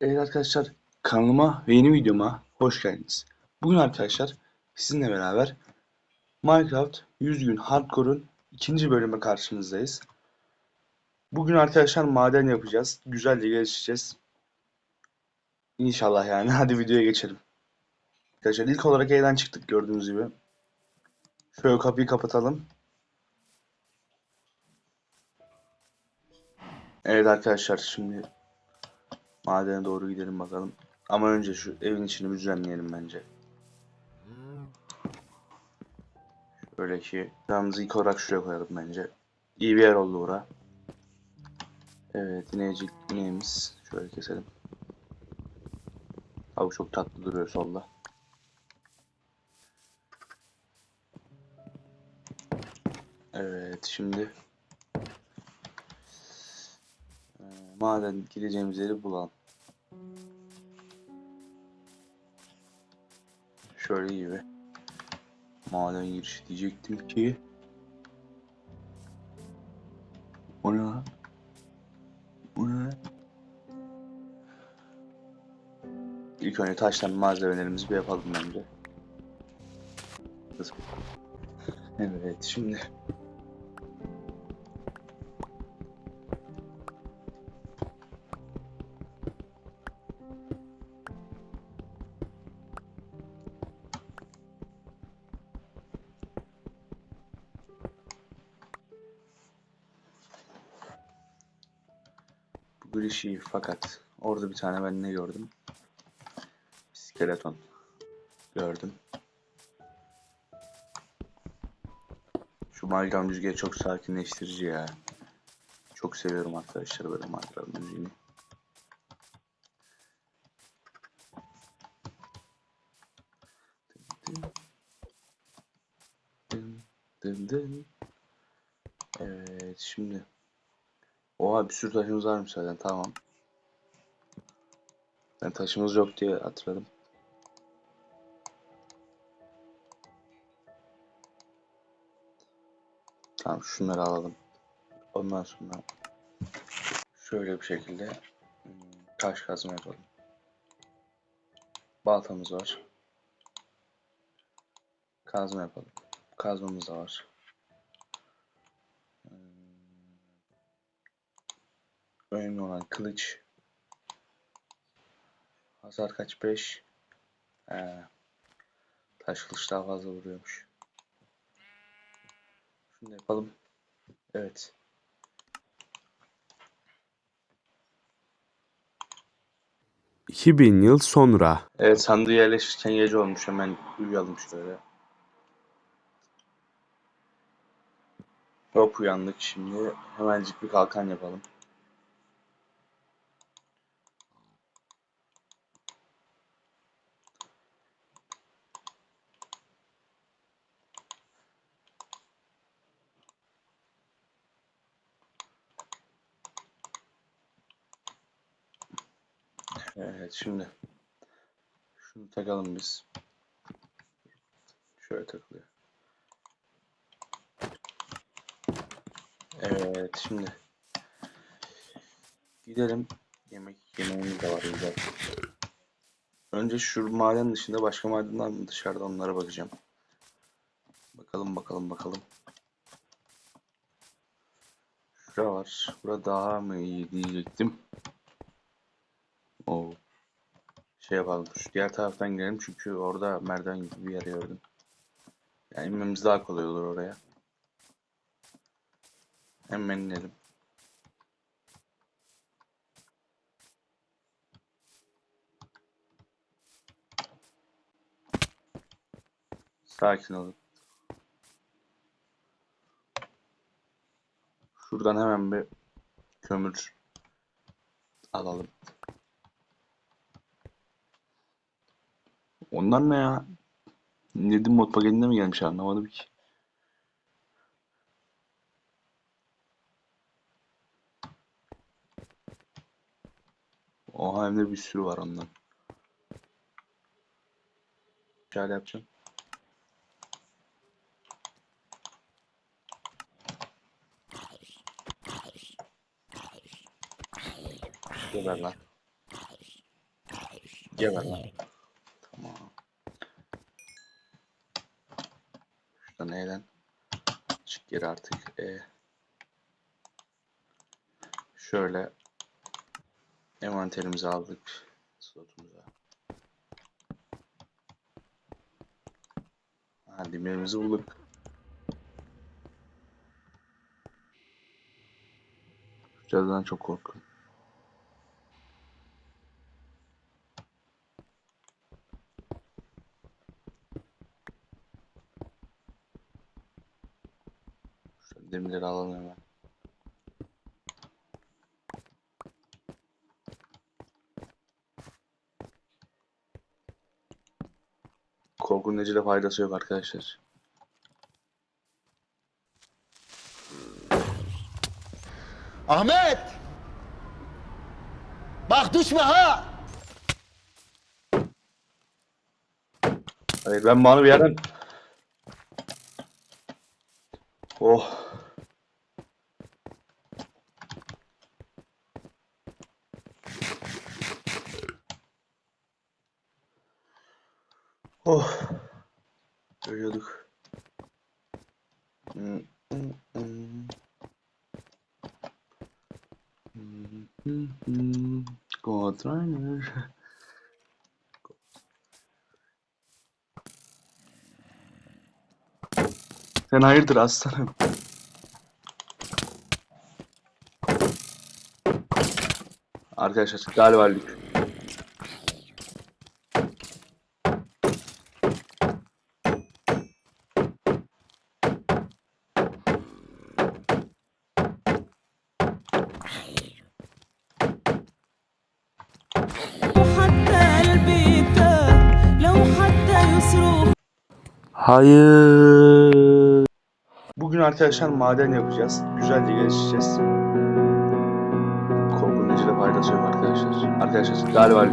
Evet arkadaşlar kanalıma ve yeni videoma hoş geldiniz. Bugün arkadaşlar sizinle beraber Minecraft 100 gün Hardcore'un ikinci bölümü karşınızdayız. Bugün arkadaşlar maden yapacağız. Güzelce gelişeceğiz. İnşallah yani. Hadi videoya geçelim. Arkadaşlar ilk olarak evden çıktık gördüğünüz gibi. Şöyle kapıyı kapatalım. Evet arkadaşlar şimdi Madene doğru gidelim bakalım. Ama önce şu evin içini düzenleyelim bence. Şöyle ki camımızı ilk olarak şuraya koyalım bence. İyi bir yer oldu bura. Evet inecik ineğimiz. Şöyle keselim. Abi çok tatlı duruyor solda. Evet şimdi e, maden gideceğimiz yeri bulalım. Şöyle iyi bir maden girişi diyecektim ki O ne lan? O ne? İlk önce taştan malzemelerimizi bir yapalım bence. Evet şimdi Giriş iyi fakat orada bir tane ben ne gördüm? Skeleton gördüm. Şu Minecraft müziği çok sakinleştirici ya. Çok seviyorum arkadaşlar böyle Minecraft müziğini. Evet şimdi Oha bir sürü taşımız varmış zaten tamam. Ben taşımız yok diye hatırladım. Tamam şunları alalım. Ondan sonra şöyle bir şekilde hmm, taş kazma yapalım. Baltamız var. Kazma yapalım. Kazmamız da var. Önemli olan kılıç. Hasar kaç? 5. Ee, taş kılıç daha fazla vuruyormuş. Şunu da yapalım. Evet. bin yıl sonra Evet sandığı yerleşirken gece olmuş. Hemen uyuyalım şöyle. Hop uyandık şimdi. Hemencik bir kalkan yapalım. Evet şimdi şunu takalım biz. Şöyle takılıyor. Evet şimdi gidelim. Yemek yemeğimiz de var güzel. Önce şu maden dışında başka madenler mi dışarıda onlara bakacağım. Bakalım bakalım bakalım. Şura var. Bura daha mı iyi diyecektim. Şey yapalım. Diğer taraftan gidelim çünkü orada merdiven gibi bir yer gördüm. Yani inmemiz daha kolay olur oraya. Hemen inelim. Sakin olun. Şuradan hemen bir kömür alalım. Onlar ne ya? Nedim mod paketinde mi gelmiş anlamadım ki. Oha hem de bir sürü var ondan. Şöyle yapacağım. Geber lan. Geber lan. E'den. Çık geri artık. E. Şöyle. Envanterimizi aldık. Slotumuza. Ha, demirimizi bulduk. Cadıdan çok korkuyorum. Şu demirleri alalım hemen. Korkunun necile faydası yok arkadaşlar. Ahmet! Bak düşme ha! Hayır ben bana bir yerden... Oh. Oh. Ölüyorduk. Hmm, hmm, hmm. God Runner. Sen hayırdır aslanım? Arkadaşlar galiba öldük. Hayır. Bugün arkadaşlar maden yapacağız. Güzelce gelişeceğiz. Korkunun içinde faydası yok arkadaşlar. Arkadaşlar galiba.